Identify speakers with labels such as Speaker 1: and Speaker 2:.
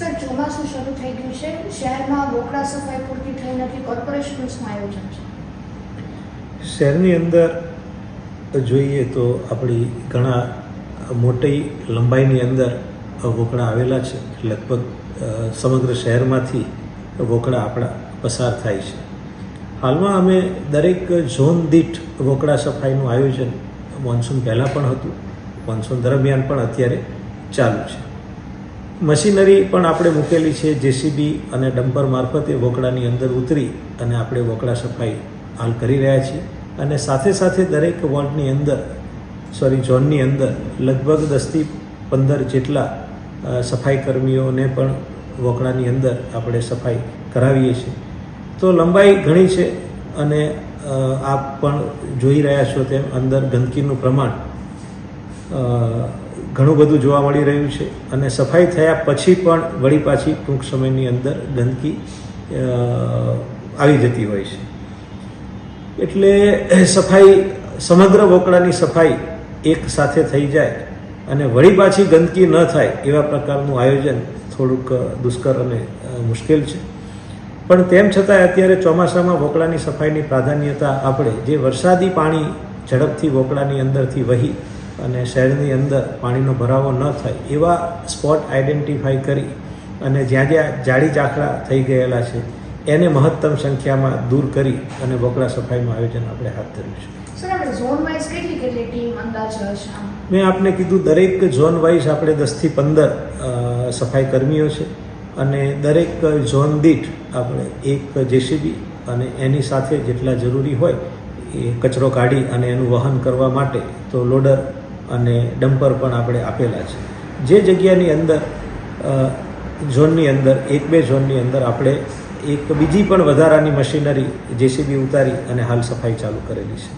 Speaker 1: Sir, ચોમાસું શરૂ થઈ ગયું છે. શહેરમાં રોકડા સફાઈ પૂરતી થઈ નથી. કોર્પોરેશનનું આયોજન છે?
Speaker 2: શહેરની અંદર જોઈએ તો આપણી ઘણા મોટી લંબાઈની અંદર વોકડા આવેલા છે. લગભગ સમગ્ર શહેરમાંથી વોકડા આપણા પસાર થાય છે. હાલમાં અમે દરેક ઝોન દીઠ વોકડા સફાઈનું આયોજન મોન્સૂન પહેલાં પણ હતું. મોન્સૂન દરમિયાન પણ અત્યારે ચાલુ છે. મશીનરી પણ આપણે મૂકેલી છે, જેસીબી અને ડમ્પર મારફતે વોકડાની અંદર ઉતરી અને આપણે વોકડા સફાઈ હાલ કરી રહ્યા છીએ. અને સાથે સાથે દરેક વોર્ડની અંદર સોરી ઝોનની અંદર લગભગ દસથી પંદર જેટલા સફાઈ કર્મીઓને પણ વોકડાની અંદર આપણે સફાઈ કરાવીએ છીએ. તો લંબાઈ ઘણી છે અને આપ પણ જોઈ રહ્યા છો તેમ અંદર ગંદકીનું પ્રમાણ ઘણું બધું જોવા મળી રહ્યું છે અને સફાઈ થયા પછી પણ વળી પાછી ટૂંક સમયની અંદર ગંદકી આવી જતી હોય છે. એટલે સફાઈ, સમગ્ર વોકળાની સફાઈ એક સાથે થઈ જાય અને વળી પાછી ગંદકી ન થાય એવા પ્રકારનું આયોજન થોડુંક દુષ્કર અને મુશ્કેલ છે. પણ તેમ છતાં અત્યારે ચોમાસામાં વોકળાની સફાઈની પ્રાધાન્યતા આપણે જે વરસાદી પાણી ઝડપથી વોકળાની અંદરથી વહી અને શહેરની અંદર પાણીનો ભરાવો ન થાય એવા સ્પોટ આઈડેન્ટિફાઈ કરી અને જ્યાં જ્યાં જાડી ઝાખરા થઈ ગયેલા છે એને મહત્તમ સંખ્યામાં દૂર કરી અને બોકડા સફાઈનું આયોજન આપણે હાથ ધર્યું છે મેં આપને કીધું દરેક ઝોન વાઇઝ આપણે દસથી પંદર સફાઈ કર્મીઓ છે અને દરેક ઝોન દીઠ આપણે એક જેસીબી અને એની સાથે જેટલા જરૂરી હોય એ કચરો કાઢી અને એનું વહન કરવા માટે તો લોડર અને ડમ્પર પણ આપણે આપેલા છે. જે જગ્યાની અંદર ઝોનની અંદર, એક બે ઝોનની અંદર આપણે એક બીજી પણ વધારાની મશીનરી જેસીબી ઉતારી અને હાલ સફાઈ ચાલુ કરેલી છે.